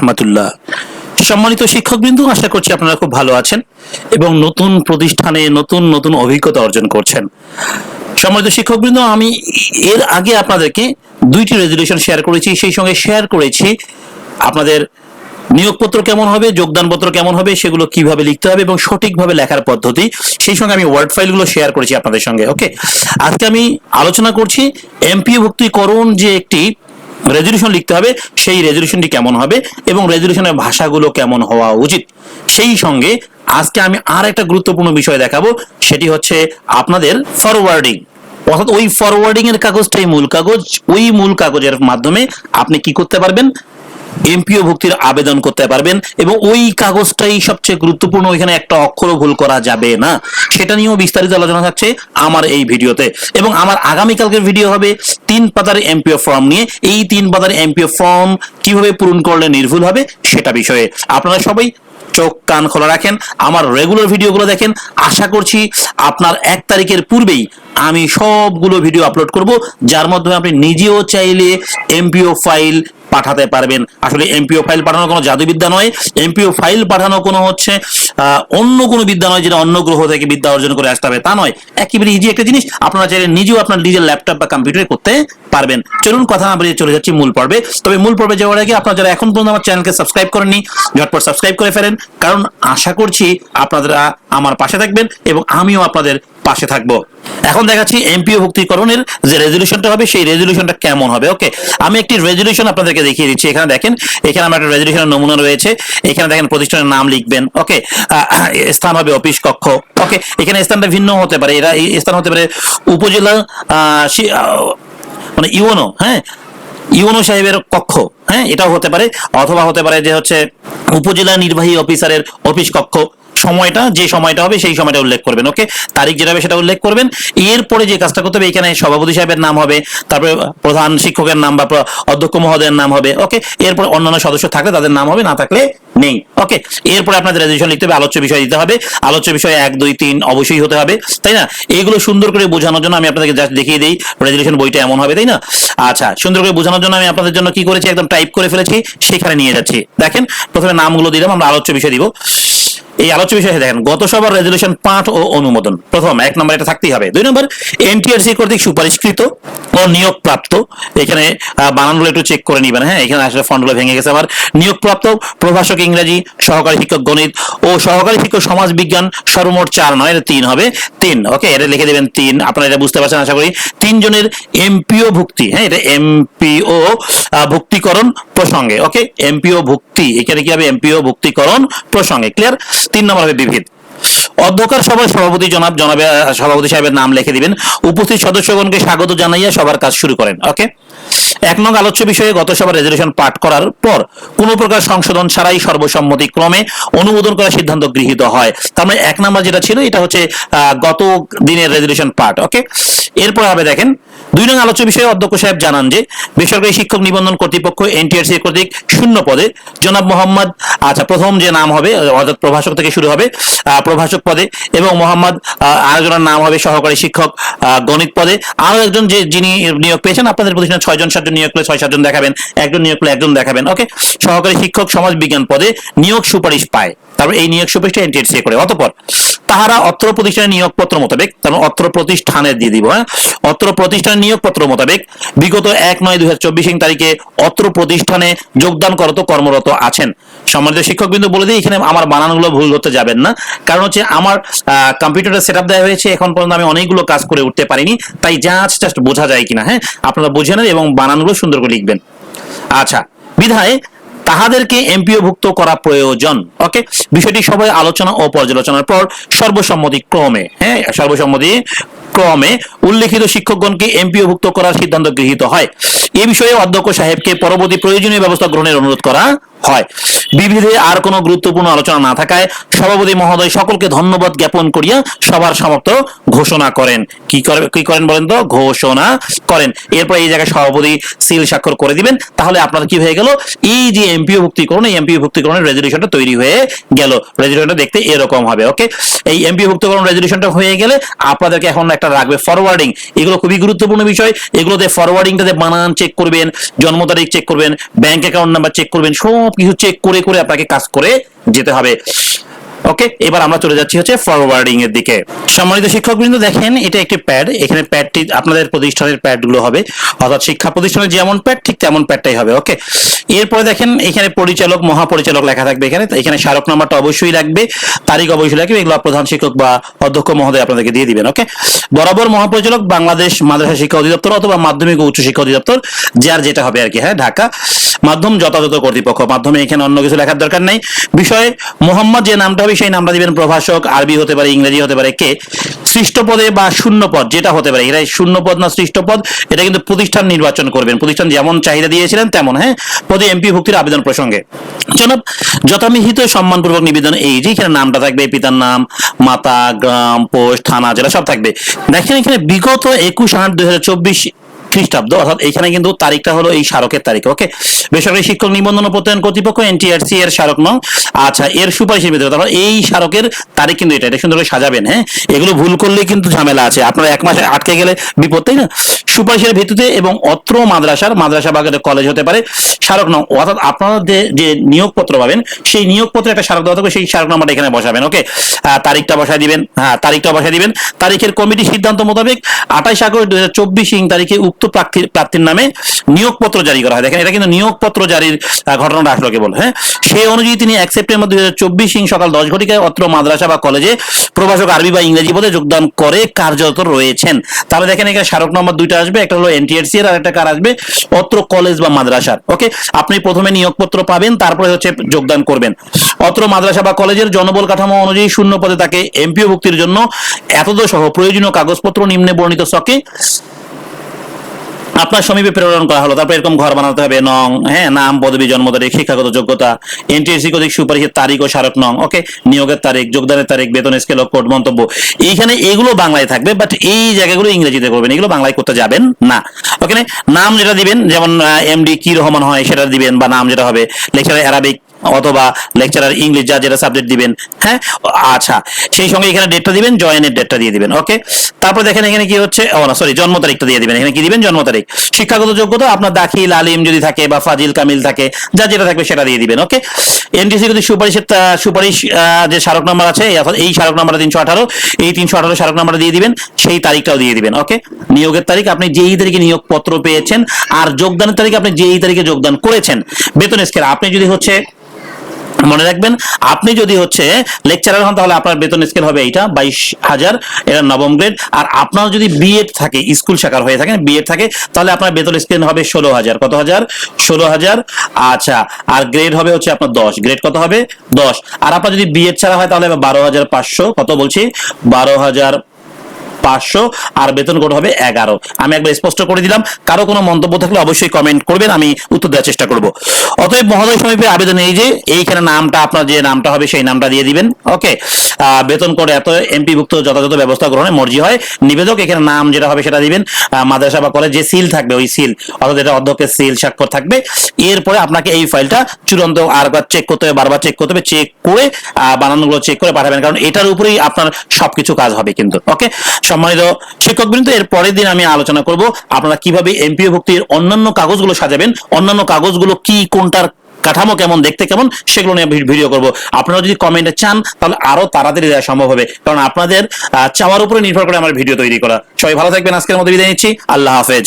রহমতুল্লাহ। সম্মানিত শিক্ষকবৃন্দ, আশা করছি আপনারা খুব ভালো আছেন এবং নতুন প্রতিষ্ঠানে নতুন নতুন অভিজ্ঞতা অর্জন করছেন। সম্মানিত শিক্ষকবৃন্দ, আমি এর আগে আপনাদেরকে দুইটি রেজলিউশন শেয়ার করেছি, সেই সঙ্গে শেয়ার করেছি আপনাদের নিয়োগপত্র কেমন হবে, যোগদানপত্র কেমন হবে, সেগুলো কীভাবে লিখতে হবে এবং সঠিকভাবে লেখার পদ্ধতি। সেই সঙ্গে আমি ওয়ার্ড ফাইলগুলো শেয়ার করেছি আপনাদের সঙ্গে ওকে আজকে আমি আলোচনা করছি এমপিও ভুক্তিকরণ যে একটি রেজলিউশন লিখতে হবে, সেই রেজলিউশনটি কেমন হবে এবং রেজলিউশনের ভাষাগুলো কেমন হওয়া উচিত। সেই সঙ্গে আজকে আমি আর একটা গুরুত্বপূর্ণ বিষয় দেখাবো, সেটি হচ্ছে আপনাদের ফরওয়ার্ডিং অর্থাৎ ওই ফরওয়ার্ডিং এর কাগজটাই মূল কাগজ, ওই মূল কাগজের মাধ্যমে আপনি কি করতে পারবেন? এমপিও ভুক্তির আবেদন করতে পারবেন এবং ওই কাগজটাই সবচেয়ে গুরুত্বপূর্ণ, ওইখানে একটা অক্ষর ভুল করা যাবে না। সেটা নিয়েও বিস্তারিত আলোচনা থাকছে আমার এই ভিডিওতে। এবং আমার আগামীকালকের ভিডিও হবে তিন পাতার এমপিও ফর্ম নিয়ে। এই তিন পাতার এমপিও ফর্ম কীভাবে পূরণ করলে নির্ভুল হবে সেটা বিষয়ে আপনারা সবাই চোখ কান খোলা রাখেন, আমার রেগুলার ভিডিওগুলো দেখেন। আশা করছি আপনার এক তারিখের পূর্বেই আমি সবগুলো ভিডিও আপলোড করব, যার মাধ্যমে আপনি নিজেও চাইলে এমপিও ফাইল পাঠাতে পারবেন। আসলে এমপিও ফাইল পাঠানো কোনো জাদুবিদ্যা নয়। এমপিও ফাইল পাঠানো কোনো হচ্ছে অন্য কোনো বিদ্যা নয় যেটা অন্য গ্রহ থেকে বিদ্যা অর্জন করে আসতে হবে। তা নয়, একেবারে ইজি একটা জিনিস। আপনারা চাইলে নিজেও আপনার নিজের ল্যাপটপ বা কম্পিউটারে করতে পারবেন। চলুন কথা বলে চলে যাচ্ছি মূল পর্বে। তবে মূল পর্বে যাওয়ার আগে আপনারা যারা এখন পর্যন্ত আমার চ্যানেলকে সাবস্ক্রাইব করেননি, ঝটপট সাবস্ক্রাইব করে ফেলেন। কারণ আশা করছি আপনারা আমার পাশে থাকবেন এবং আমিও আপনাদের পাশে থাকব। এখন দেখাচ্ছি এমপিও ভুক্তিকরণের যে রেজলিউশনটা হবে, সেই রেজলিউশনটা কেমন হবে ওকে আমি একটি রেজলিউশন আপনাদেরকে দেখিয়ে দিচ্ছি। এখানে দেখেন, এখানে আমার একটা রেজলিউশনের নমুনা রয়েছে। এখানে দেখেন প্রতিষ্ঠানের নাম লিখবেন ওকে স্থান হবে অফিস কক্ষ ওকে এখানে স্থানটা ভিন্ন হতে পারে। এরা স্থান হতে পারে উপজেলা মানে ইউনো হ্যাঁ? ইউনো সাহেবের কক্ষ হ্যাঁ? এটাও হতে পারে। অথবা হতে পারে যে হচ্ছে উপজেলা নির্বাহী অফিসারের অফিস কক্ষ সময়টা, যে সময়টা হবে সেই সময়টা উল্লেখ করবেন, ওকে? তারিখ যেটা হবে সেটা উল্লেখ করবেন। এরপরে যে কাজটা করতে হবে, এখানে সভাপতি সাহেবের নাম হবে, তারপরে প্রধান শিক্ষকের নাম বা অধ্যক্ষ মহোদয়ের নাম হবে, ওকে? এরপর অন্যান্য সদস্য থাকলে তাদের নাম হবে, না থাকলে নেই, ওকে? এরপরে আপনাদের রেজলিউশন লিখতে হবে, আলোচ্য বিষয় দিতে হবে। আলোচ্য বিষয় এক, দুই, তিন অবশ্যই হতে হবে, তাই না? এগুলো সুন্দর করে বোঝানোর জন্য আমি আপনাদেরকে জাস্ট দেখিয়ে দিই রেজলিউশন বইটা এমন হবে, তাই না? আচ্ছা সুন্দর করে বোঝানোর জন্য আমি আপনাদের জন্য কি করেছি, একদম টাইপ করে ফেলেছি, সেখানে নিয়ে যাচ্ছি। দেখেন, প্রথমে নামগুলো দিলাম আমরা আলোচ্য বিষয় দিব। এই আলোচ্য বিষয়ে দেখেন, গত সভার রেজলিউশন পাঠ ও অনুমোদন। প্রথম, এক নম্বর এটা থাকতেই হবে। দুই নম্বর এনটিআরসি কর্তৃক সুপারিশকৃত ও নিয়োগপ্রাপ্ত, এখানে বানানগুলো একটু চেক করে নিবেন হ্যাঁ? এখানে আসলে ফন্টগুলো ভেঙে গেছে আবার নিয়োগপ্রাপ্ত প্রভাষক ইংরেজি, সহকারী শিক্ষক গণিত ও সহকারী শিক্ষক সমাজ বিজ্ঞান সর্বমোট চার নয়, এটা তিন হবে। তিন, ওকে, এটা লিখে দেবেন তিন। আপনারা এটা বুঝতে পারছেন, আশা করি। তিনজনের এমপিও ভুক্তি হ্যাঁ? এটা এমপিও ভুক্তিকরণ প্রসঙ্গে, ওকে? এমপিও ভুক্তি, এখানে কি হবে? এমপিও ভুক্তিকরণ প্রসঙ্গে ক্লিয়ার তিন নম্বর হবে বিবিধ অধ্যক্ষার সভার সভাপতি জনাব জনাবে সভাপতি সাহেবের নাম লিখে দিবেন। উপস্থিত সদস্যগণকে স্বাগত জানাইয়া সবার কাজ শুরু করেন। ওকে এক নং আলোচ্য বিষয়ে গত সভার রেজলিউশন পাঠ করার পর কোনো প্রকার সংশোধন ছাড়াই সর্বসম্মতি ক্রমে অনুমোদন করার সিদ্ধান্ত গৃহীত হয়। তার মানে এক নাম্বার যেটা ছিল, এটা হচ্ছে গত দিনের রেজলিউশন পাঠ। ওকে এরপর হবে দেখেন দুই নং আলোচ্য বিষয়ে অধ্যক্ষ সাহেব জানান যে, বেসরকারি শিক্ষক নিবন্ধন কর্তৃপক্ষ এনটিআরসি কর্তৃক শূন্য পদে জনাব মোহাম্মদ আচ্ছা প্রথম যে নাম হবে, অর্থাৎ প্রভাষক থেকে শুরু হবে প্রভাষক পদে এবং মোহাম্মদ আরেকজনের নাম হবে সহকারী শিক্ষক গণিত পদে। আরও একজন যে যিনি নিয়োগ পেয়েছেন, আপনাদের প্রতিষ্ঠানে ছয়জন, সাতজন নিয়োগ করলে ছয়, সাতজন দেখাবেন, একজন নিয়োগ করলে একজন দেখাবেন, ওকে? সহকারী শিক্ষক সমাজ বিজ্ঞান পদে নিয়োগ সুপারিশ পায়। তারপর এই নিয়োগ সুপারিশটা এনটিআরসি করে। অতপর তাহারা অত্র প্রতিষ্ঠানের নিয়োগপত্র মোতাবেক, তার মানে অত্র প্রতিষ্ঠানের দিয়ে দিব হ্যাঁ? অত্র প্রতিষ্ঠানের নিয়োগপত্র মোতাবেক বিগত এক নয় দুই হাজার চব্বিশ তারিখে অত্র প্রতিষ্ঠানে যোগদান করত কর্মরত আছেন। সম্মানিত শিক্ষকবৃন্দ, বলে দিই, এখানে আমার বানানগুলো ভুল ধরতে যাবেন না। কারণ হচ্ছে আমার কম্পিউটারে সেট আপ দেওয়া হয়েছে, এখন পর্যন্ত আমি অনেকগুলো কাজ করে উঠতে পারিনি। তাই জাস্ট জাস্ট বোঝা যায় কিনা হ্যাঁ? আপনারা বুঝে নেন এবং বানানগুলো সুন্দর করে লিখবেন। আচ্ছা বিধায় তাহাদেরকে এমপিও ভুক্ত করা প্রয়োজন। ওকে বিষয়টি সবাই আলোচনা ও পর্যালোচনার পর সর্বসম্মতি ক্রমে হ্যাঁ? সর্বসম্মতি ক্রমে উল্লেখিত শিক্ষকগণকে এমপিও ভুক্ত করার সিদ্ধান্ত গৃহীত হয়। এ বিষয়ে অধ্যক্ষ সাহেবকে পরবর্তী প্রয়োজনীয় ব্যবস্থা গ্রহণের অনুরোধ করা হয়। বিবিধে আর কোনো গুরুত্বপূর্ণ আলোচনা না থাকায় সভাপতি মহোদয় সকলকে ধন্যবাদ জ্ঞাপন করিয়া সবার সমাপ্ত ঘোষণা করেন। কি করে কি করেন বলেন তো? ঘোষণা করেন। এরপর এই জায়গায় সভাপতি সিল স্বাক্ষর করে দিবেন। তাহলে আপনার কি হয়ে গেল? এই যে এমপিও ভুক্তিকরণ, এই এমপিও ভুক্তিকরণের রেজলিউশনটা তৈরি হয়ে গেল। রেজলিউশনটা দেখতে এরকম হবে ওকে এই এমপিও ভুক্তিকরণ রেজলিউশনটা হয়ে গেলে আপনাদেরকে এখন একটা রাখবে ফরওয়ার্ডিং এগুলো খুবই গুরুত্বপূর্ণ বিষয়। এগুলোতে ফরওয়ার্ডিংটাতে বানান চেক করবেন, জন্ম তারিখ চেক করবেন ব্যাংক অ্যাকাউন্ট নাম্বার চেক করবেন সব সবকিছু চেক করে করে আপনাকে কাজ করে যেতে হবে। ওকে এবার আমরা চলে যাচ্ছি হচ্ছে ফরওয়ার্ডিং এর দিকে। সম্মানিত শিক্ষকবৃন্দ, দেখেন, এটা একটি প্যাড এখানে প্যাডটি আপনাদের প্রতিষ্ঠানের প্যাডগুলো হবে। অর্থাৎ শিক্ষা প্রতিষ্ঠানের যেমন প্যাড ঠিক তেমন প্যাডটাই হবে ওকে এরপরে দেখেন, এখানে পরিচালক, মহাপরিচালক লেখা থাকবে এখানে। এখানে স্মারক নাম্বারটা অবশ্যই লাগবে, তারিখ অবশ্যই লাগবে, এগুলো প্রধান শিক্ষক বা অধ্যক্ষ মহোদয় আপনাদেরকে দিয়ে দিবেন ওকে বরাবর মহাপরিচালক বাংলাদেশ মাদ্রাসা শিক্ষা অধিদপ্তর অথবা মাধ্যমিক ও উচ্চ শিক্ষা অধিদপ্তর, যার যেটা হবে আর কি হ্যাঁ ঢাকা। মাধ্যম যথাযথ কর্তৃপক্ষ, মাধ্যমে এখানে অন্য কিছু লেখার দরকার নেই। বিষয়ে মোহাম্মদ যে নামটা সেই নামটা দিবেন প্রভাষক, আরবি হতে পারে, ইংরেজি হতে পারে, কে? সৃষ্ট পদে বা শূন্য পদ, যেটা হতে পারে। এটা শূন্য পদ না সৃষ্ট পদ, এটা কিন্তু প্রতিষ্ঠান নির্বাচন করবেন। প্রতিষ্ঠান যেমন চাহিদা দিয়েছিলেন, তেমন হ্যাঁ? পদে এমপি ভুক্তির আবেদন প্রসঙ্গে। জনাব যথামিহিত সম্মানপূর্বক নিবেদন এই যে এখানে নামটা থাকবে, পিতার নাম, মাতা, গ্রাম, পোস্ট, থানা, জেলা, সব থাকবে। দেখেন এখানে বিগত একুশ আট দুই হাজার চব্বিশ খ্রিস্টাব্দ, অর্থাৎ এখানে কিন্তু তারিখটা হলো এই স্মারকের তারিখ, ওকে? বেসরকারি শিক্ষক নিবন্ধন প্রত্যয়ন কর্তৃপক্ষ, এনটিআরসি এর স্মারক নং। আচ্ছা এর সুপারিশের ভিতরে, তারপর এই স্মারকের তারিখ কিন্তু এটা এটা সুন্দর করে সাজাবেন হ্যাঁ? এগুলো ভুল করলে কিন্তু ঝামেলা আছে, আপনারা এক মাসে আটকে গেলে বিপদ, তাই না? সুপারিশের ভিত্তিতে এবং অত্র মাদ্রাসার, মাদ্রাসা বা কলেজ হতে পারে স্মারক নং, অর্থাৎ আপনারা যে নিয়োগপত্র পাবেন, সেই নিয়োগপত্রে একটা স্মারক দেওয়া থাকবে, সেই স্মারক নাম্বারটা এখানে বসাবেন, ওকে? তারিখটা বসায় দিবেন হ্যাঁ তারিখটা বসায় দিবেন। তারিখের কমিটি সিদ্ধান্ত মোতাবেক আঠাইশ আগস্ট দুই হাজার চব্বিশ তারিখে উক্ত প্রার্থীর প্রার্থীর নামে নিয়োগপত্র জারি করা হয়। দেখেন, এটা কিন্তু নিয়োগপত্র জারির ঘটনাটা আসলো কেবল হ্যাঁ? সেই অনুযায়ী তিনি এক সেপ্টেম্বর দুই হাজার চব্বিশ ইং সকাল দশ ঘটিকায় অত্র মাদ্রাসা বা কলেজে প্রভাষক আরবি বা ইংরেজি পদে যোগদান করে কার্যরত রয়েছেন। তাহলে দেখেন, এখানে স্মারক নম্বর দুইটা আসবে, একটা হলো এনটিআরসি এর আর একটা কার আসবে? অত্র কলেজ বা মাদ্রাসার, ওকে? আপনি প্রথমে নিয়োগপত্র পাবেন, তারপরে হচ্ছে যোগদান করবেন। অত্র মাদ্রাসা বা কলেজের জনবল কাঠামো অনুযায়ী শূন্য পদে তাকে এমপিও ভুক্তির জন্য এতদ সহ প্রয়োজনীয় কাগজপত্র নিম্নে বর্ণিত সকে আপনার সমীপে প্রেরণ করা হলো, তারপর এরকম ঘর বানাতে হবে, নং হ্যাঁ নাম, পদবী, জন্ম তারিখ, শিক্ষাগত যোগ্যতা এনটিএসসি কর্তৃক সুপারিশের তারিখ ও স্মারক নং, ওকে, নিয়োগের তারিখ, যোগদানের তারিখ, বেতন স্কেল কোড মন্তব্য, এইখানে এগুলো বাংলায় থাকবে বাট এই জায়গাগুলো ইংরেজিতে করবেন, এগুলো বাংলায় করতে যাবেন না, ওকে, নাম যেটা দিবেন, যেমন এমডি কি রহমান হয় সেটা দিবেন, বা নাম যেটা হবে লেকচার অ্যারাবিক অথবা লেকচারার ইংলিশ যা যেটা সাবজেক্ট দিবেন হ্যাঁ? আচ্ছা সেই সঙ্গে এখানে ডেটটা দিবেন জয়েনের ডেটটা দিয়ে দিবেন ওকে তারপর দেখেন এখানে কি হচ্ছে? ও না সরি জন্ম তারিখটা দিয়ে দিবেন। এখানে কি দিবেন? জন্ম তারিখ। শিক্ষাগত যোগ্যতা আপনার দাখিল, আলিম যদি থাকে বা ফাজিল, কামিল থাকে, যা যেটা থাকবে সেটা দিয়ে দিবেন ওকে এনটিসি যদি সুপারিশের সুপারিশ যে স্মারক নাম্বার আছে, এই স্মারক নাম্বার তিনশো আঠারো, এই তিনশো আঠারো স্মারক নাম্বার দিয়ে দিবেন, সেই তারিখটাও দিয়ে দিবেন ওকে নিয়োগের তারিখ আপনি যেই তারিখে নিয়োগ পত্র পেয়েছেন আর যোগদানের তারিখ আপনি যেই তারিখে যোগদান করেছেন, বেতন স্কেল, আপনি যদি হচ্ছে মনে রাখবেন, আপনি যদি হচ্ছে লেকচারার হন, তাহলে আপনার বেতন স্কেল হবে এইটা, বাইশ হাজার, এটা নবম গ্রেড আর আপনার যদি বিএড থাকে স্কুল শাখার হয়ে থাকেন বিএড থাকে, তাহলে আপনার বেতন স্কেল হবে ষোলো হাজার। কত হাজার? ষোলো হাজার আচ্ছা আর গ্রেড হবে হচ্ছে আপনার দশ। গ্রেড কত হবে? দশ। আর আপনার যদি বিএড ছাড়া হয়, তাহলে বারো হাজার পাঁচশো। কত বলছি? বারো হাজার পাঁচশো আর বেতন কোড হবে এগারো। আমি একবার স্পষ্ট করে দিলাম। কারও কোনো মন্তব্য থাকলে অবশ্যই কমেন্ট করবেন, আমি উত্তর দেওয়ার চেষ্টা করব। অতএব মহোদয় সমীপে আবেদন এই যে, এইখানে নামটা, আপনার যে নামটা হবে সেই নামটা দিয়ে দিবেন। ওকে বেতন কোড এত এমপি ভুক্ত যথাযথ ব্যবস্থা গ্রহণে মর্জি হয়। নিবেদক, এখানে নাম যেটা হবে সেটা দিবেন। মাদ্রাসা বা কলেজ যে সিল থাকবে, ওই সিল অর্থাৎ এটা অধ্যক্ষের সিল স্বাক্ষর থাকবে। এরপরে আপনাকে এই ফাইলটা চূড়ান্ত আরবার চেক করতে হবে, বারবার চেক করতে হবে চেক করে বানানগুলো চেক করে পাঠাবেন। কারণ এটার উপরেই আপনার সবকিছু কাজ হবে কিন্তু। ওকে সম্মানিত শিক্ষকবৃন্দ, এর পরের দিন আমি আলোচনা করব আপনারা কীভাবে এমপিও ভক্তির অন্যান্য কাগজগুলো সাজাবেন, অন্যান্য কাগজগুলো কি, কোনটার কাঠামো কেমন, দেখতে কেমন, সেগুলো নিয়ে ভিডিও করব। আপনারা যদি কমেন্টে চান, তাহলে আরও তাড়াতাড়ি দেওয়া সম্ভব হবে। কারণ আপনাদের চাওয়ার উপরে নির্ভর করে আমার ভিডিও তৈরি করা। সবাই ভালো থাকবেন, আজকের মধ্যে বিদায় নিচ্ছি। আল্লাহ হাফেজ।